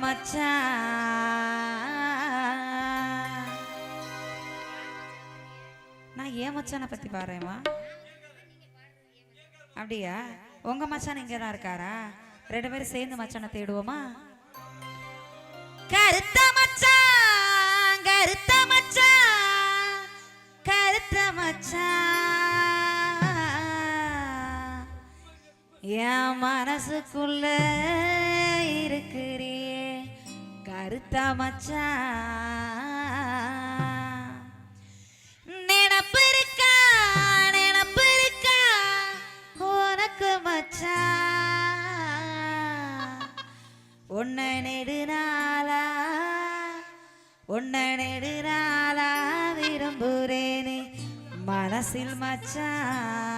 மச்சான் நான் ஏன் மச்சானை பத்தி பாடுறேம்மா? அப்படியா? உங்க மச்சான் இங்கே தான் இருக்காரா? ரெண்டு பேரும் சேர்ந்து மச்சானை தேடுவோமா? கருத்த மச்சான் கருத்த மச்சான் கருத்த மச்சான் என் மனசுக்குள்ள இருக்கு கருத்தா மச்சான் நினப்பு இருக்கா நினப்பு இருக்கா உனக்கு மச்சான் உன்னை நெடுநாளா உன்னை நெடுநாளா விரும்புறேனே மனசில் மச்சான்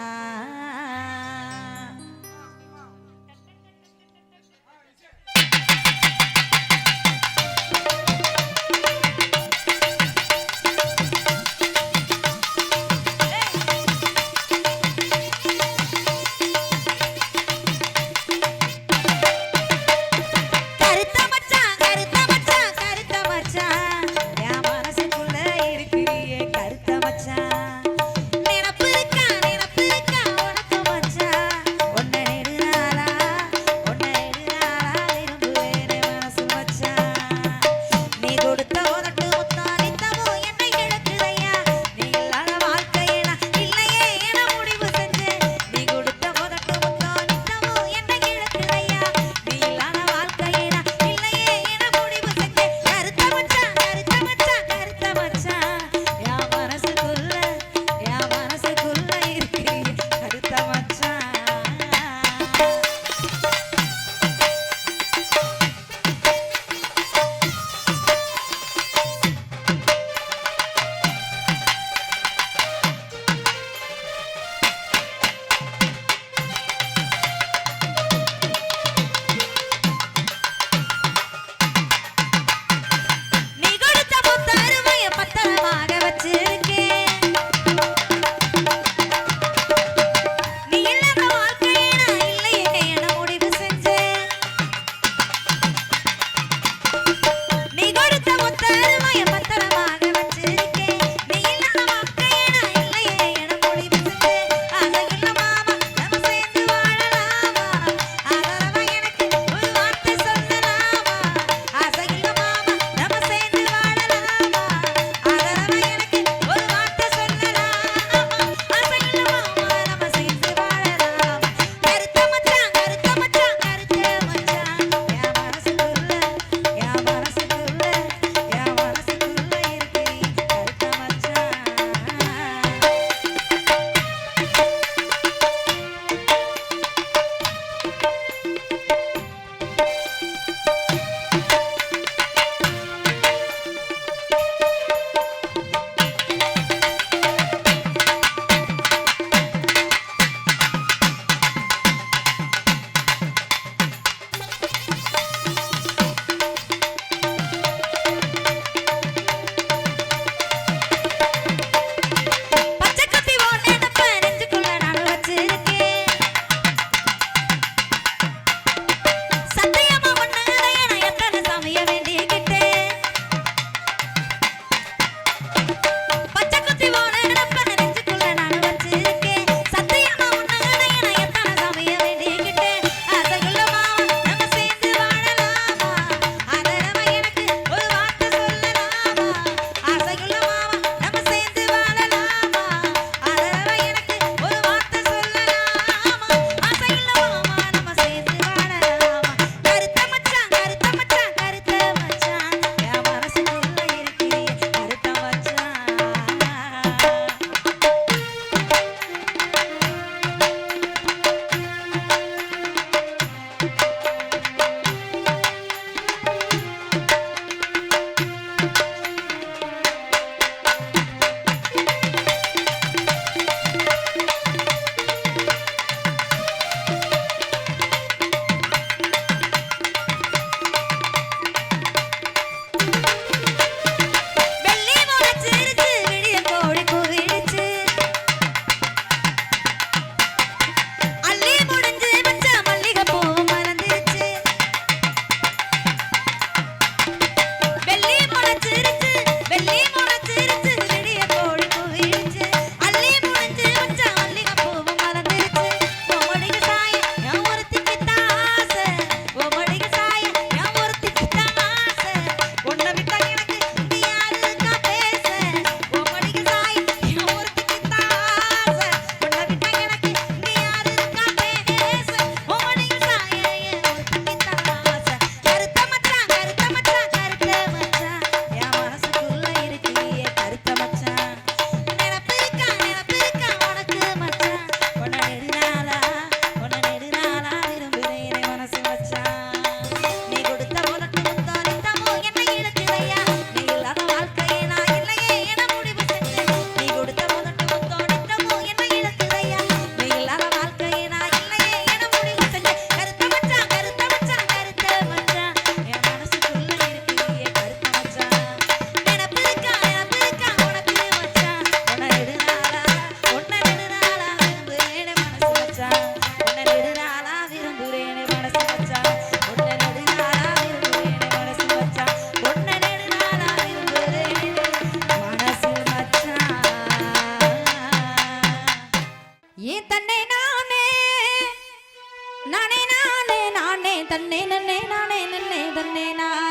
நானே நானே நானே தன்னே நன்னே நானே நன்னே தன்னே நான்.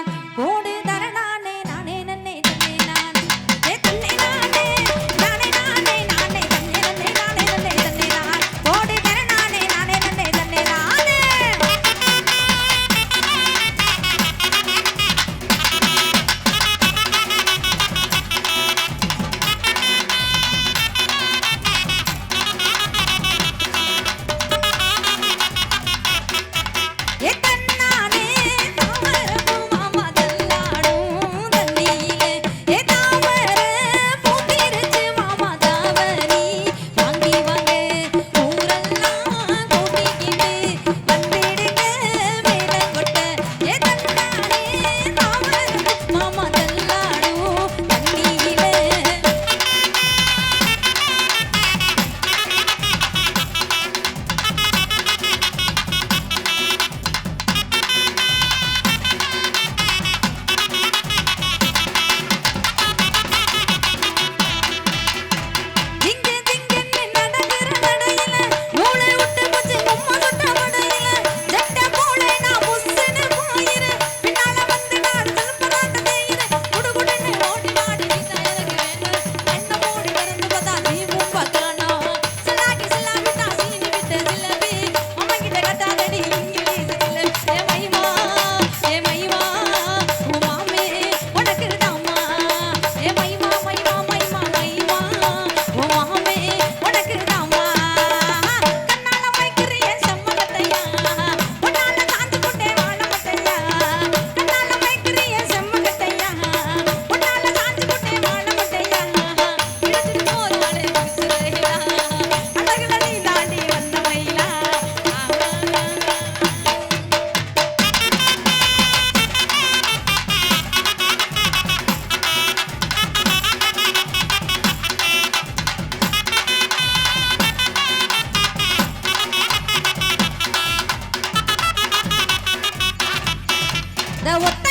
那我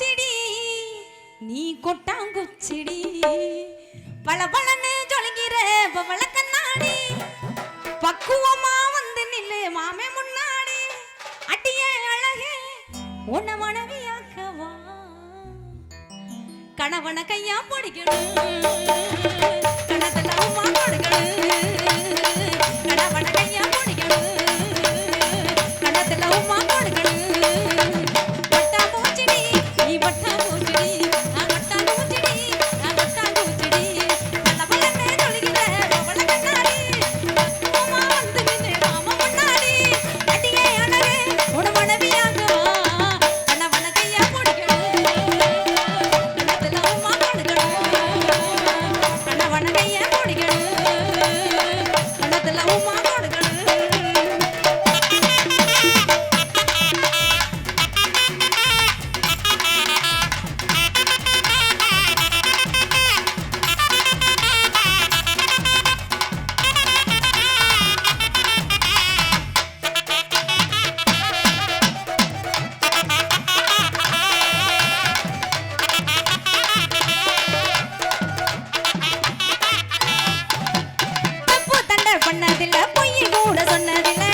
குச்சிடி நீ கொட்டாங்குச்சிடி பல பலன்னு ஜொலிக்கிற பவள கண்ணாடி. பக்குவமா வந்து நில்லு மாமே முன்னாடி. அட்டிய அழகே உன்ன மனைவியாக்கவா? கணவன கையா பிடிக்கணும். கணத்தை நம்ம பிடிக்கணும். பண்ணதில்ல பொய்யில் கூட சொன்னதில்ல.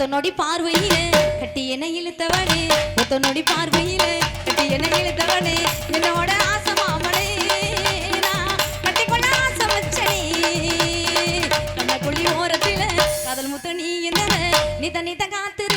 ஒத்த நொடி பார்வையில கட்டி என இழுத்தவனே ஒத்த நொடி பார்வையில கட்டி என இழுத்தவனே என்னோட ஆசை மாமனே கட்டி கொண்ட ஆசை வச்சனே கண்ண கொள்ளி ஓரத்தில காதல் முத்த நீ என்ன நீ தண்ணி தான் காத்து